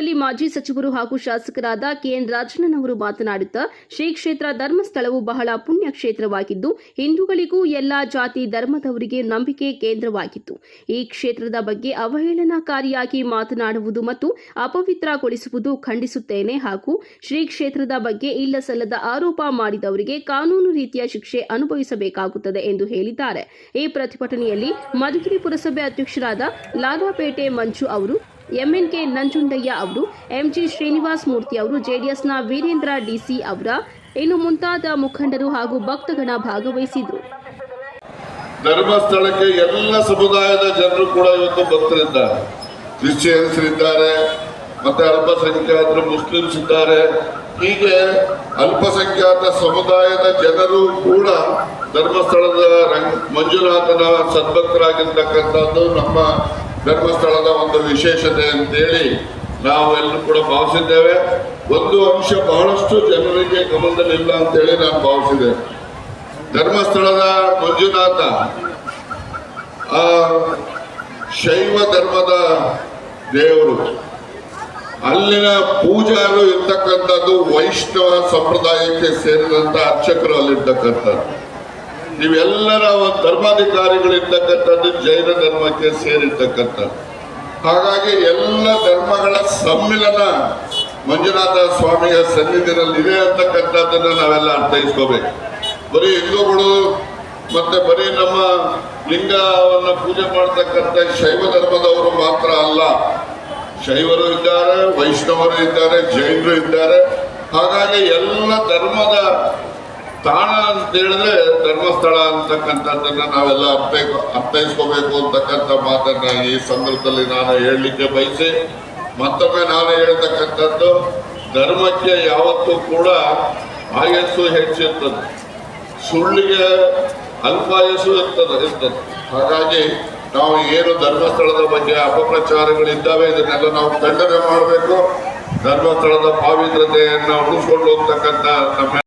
ಮಾಜಿ ಸಚಿವರು ಹಾಗೂ ಶಾಸಕರಾದ ಕೆಎನ್ ರಾಜಣ್ಣನವರು ಮಾತನಾಡುತ್ತಾ, ಶ್ರೀ ಕ್ಷೇತ್ರ ಧರ್ಮಸ್ಥಳವು ಬಹಳ ಪುಣ್ಯ ಕ್ಷೇತ್ರವಾಗಿದ್ದು ಹಿಂದೂಗಳಿಗೂ ಎಲ್ಲಾ ಜಾತಿ ಧರ್ಮದವರಿಗೆ ನಂಬಿಕೆ ಕೇಂದ್ರವಾಗಿತ್ತು. ಈ ಕ್ಷೇತ್ರದ ಬಗ್ಗೆ ಅವಹೇಳನಕಾರಿಯಾಗಿ ಮಾತನಾಡುವುದು ಮತ್ತು ಅಪವಿತ್ರಗೊಳಿಸುವುದು ಖಂಡಿಸುತ್ತೇನೆ ಹಾಗೂ ಶ್ರೀ ಕ್ಷೇತ್ರದ ಬಗ್ಗೆ ಇಲ್ಲ ಸಲ್ಲದ ಆರೋಪ ಮಾಡಿದವರಿಗೆ ಕಾನೂನು ರೀತಿಯ ಶಿಕ್ಷೆ ಅನುಭವಿಸಬೇಕಾಗುತ್ತದೆ ಎಂದು ಹೇಳಿದ್ದಾರೆ. ಈ ಪ್ರತಿಭಟನೆಯಲ್ಲಿ ಮಧುಗಿರಿ ಪುರಸಭೆ ಅಧ್ಯಕ್ಷರಾದ ಲಾಲಾಪೇಟೆ ಮಂಜು ಅವರು ಎಂಎನ್ಕೆ ನಂಜುಂಡಯ್ಯ ಅವರು, ಎಂಜಿ ಶ್ರೀನಿವಾಸ್ ಮೂರ್ತಿ ಅವರು, ಜೆಡಿಎಸ್ನ ವೀರೇಂದ್ರ ಡಿಸಿ ಅವರ, ಇನ್ನು ಮುಂತಾದ ಮುಖಂಡರು ಹಾಗೂ ಭಕ್ತಗಣ ಭಾಗವಹಿಸಿದ್ರು. ಧರ್ಮಸ್ಥಳಕ್ಕೆ ಎಲ್ಲ ಸಮುದಾಯದ ಜನರು ಕೂಡ ಇವತ್ತು ಭಕ್ತರಿದ್ದಾರೆ. ಕ್ರಿಶ್ಚಿಯನ್ಸ್ ಇದ್ದಾರೆ ಮತ್ತೆ ಅಲ್ಪಸಂಖ್ಯಾತರು ಮುಸ್ಲಿಮ್ಸ್ ಇದ್ದಾರೆ ಹೀಗೆ ಅಲ್ಪಸಂಖ್ಯಾತ ಸಮುದಾಯದ ಜನರು ಕೂಡ ಧರ್ಮಸ್ಥಳದ ರಂಗ್ ಮಂಜುನಾಥನ ಸದ್ಭಕ್ತರಾಗಿರ್ತಕ್ಕಂಥದ್ದು ನಮ್ಮ ಧರ್ಮಸ್ಥಳದ ಒಂದು ವಿಶೇಷತೆ ಅಂತೇಳಿ ನಾವು ಎಲ್ಲರೂ ಕೂಡ ಭಾವಿಸಿದ್ದೇವೆ. ಒಂದು ಅಂಶ ಬಹಳಷ್ಟು ಜನರಿಗೆ ಗಮನದಲ್ಲಿಲ್ಲ ಅಂತೇಳಿ ನಾನು ಭಾವಿಸಿದೆ ಧರ್ಮಸ್ಥಳದ ಮಂಜುನಾಥ, ಆ ಶೈವ ಧರ್ಮದ ದೇವರು, ಅಲ್ಲಿನ ಪೂಜಾರು ಇರ್ತಕ್ಕಂಥದ್ದು ವೈಷ್ಣವ ಸಂಪ್ರದಾಯಕ್ಕೆ ಸೇರಿದಂತ ಅರ್ಚಕರು ಅಲ್ಲಿರ್ತಕ್ಕಂಥದ್ದು. ನೀವೆಲ್ಲರ ಒಂದು ಧರ್ಮಾಧಿಕಾರಿಗಳಿರ್ತಕ್ಕಂಥದ್ದು ಜೈನ ಧರ್ಮಕ್ಕೆ ಸೇರಿರ್ತಕ್ಕಂಥದ್ದು. ಹಾಗಾಗಿ ಎಲ್ಲ ಧರ್ಮಗಳ ಸಮ್ಮಿಲನ ಮಂಜುನಾಥ ಸ್ವಾಮಿಯ ಸನ್ನಿಧಿನಲ್ಲಿ ಇದೆ ಅಂತಕ್ಕಂಥದ್ದನ್ನು ನಾವೆಲ್ಲ ಅರ್ಥೈಸ್ಕೋಬೇಕು. ಬರೀ ಹಿಂದೂಗಳು ಮತ್ತೆ ಬರೀ ನಮ್ಮ ಲಿಂಗವನ್ನು ಪೂಜೆ ಮಾಡ್ತಕ್ಕಂಥ ಶೈವ ಧರ್ಮದವರು ಮಾತ್ರ ಅಲ್ಲ. ಶೈವರು ಇದ್ದಾರೆ, ವೈಷ್ಣವರು ಇದ್ದಾರೆ, ಜೈನರು ಇದ್ದಾರೆ. ಹಾಗಾಗಿ ಎಲ್ಲ ಧರ್ಮದ ತಾಣ ಅಂತ ಹೇಳಿದ್ರೆ ಧರ್ಮಸ್ಥಳ ಅಂತಕ್ಕಂಥದ್ದನ್ನ ನಾವೆಲ್ಲ ಅರ್ಥ ಅರ್ಥೈಸ್ಕೋಬೇಕು ಅಂತಕ್ಕಂಥ ಮಾತನ್ನ ಈ ಸಂದರ್ಭದಲ್ಲಿ ನಾನು ಹೇಳಲಿಕ್ಕೆ ಬಯಸಿ, ಮತ್ತೊಮ್ಮೆ ನಾನು ಹೇಳ್ತಕ್ಕಂಥದ್ದು, ಧರ್ಮಕ್ಕೆ ಯಾವತ್ತೂ ಕೂಡ ಆಯಸ್ಸು ಹೆಚ್ಚಿರ್ತದೆ ಸುಳ್ಳಿಗೆ ಅಲ್ಪಾಯಸ್ಸು ಇರ್ತದೆ ಇರ್ತದೆ. ಹಾಗಾಗಿ ನಾವು ಏನು ಧರ್ಮಸ್ಥಳದ ಬಗ್ಗೆ ಅಪಪ್ರಚಾರಗಳಿದ್ದಾವೆ, ಇದನ್ನೆಲ್ಲ ನಾವು ಖಂಡನೆ ಮಾಡಬೇಕು. ಧರ್ಮಸ್ಥಳದ ಪಾವಿತ್ರತೆಯನ್ನು ಉಳಿಸ್ಕೊಂಡು ಹೋಗ್ತಕ್ಕಂಥ ನಮ್ಮ